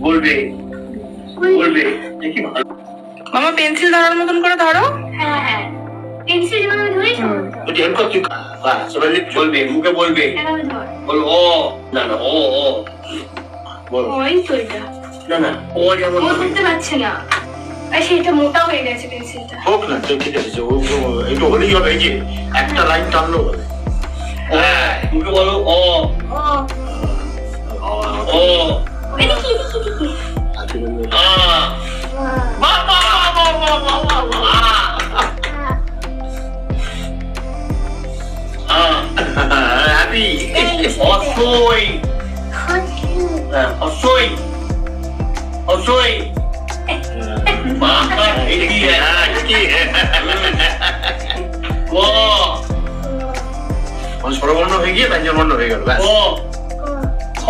বলবে বলবে দেখি ভালো? মামা পেন্সিল ধরার মতন করে ধরো। হ্যাঁ হ্যাঁ। পেন্সিল যেভাবে ধরিস বলছি এরকম তুই বাস এবার বলবে মুখে বলবে। বল ও না না ও ও বল। ওই তো এটা। না না ও যেমন ও ধরতে পারছে না। সেটা মোটা হয়ে গেছে পেন্সিলটা। হোক না তো ঠিক আছে ও ও- একটু হলেই হবে এই যে একটা লাইন টানলো। হবে হ্যাঁ মুখে বলো ও হ্যাঁ, অসই অসই মা এই কি হ্যাঁ কি ক স্বরবর্ণ হয়ে গিয়ে ব্যঞ্জন বর্ণ হয়ে গেল ব্যাস ও খ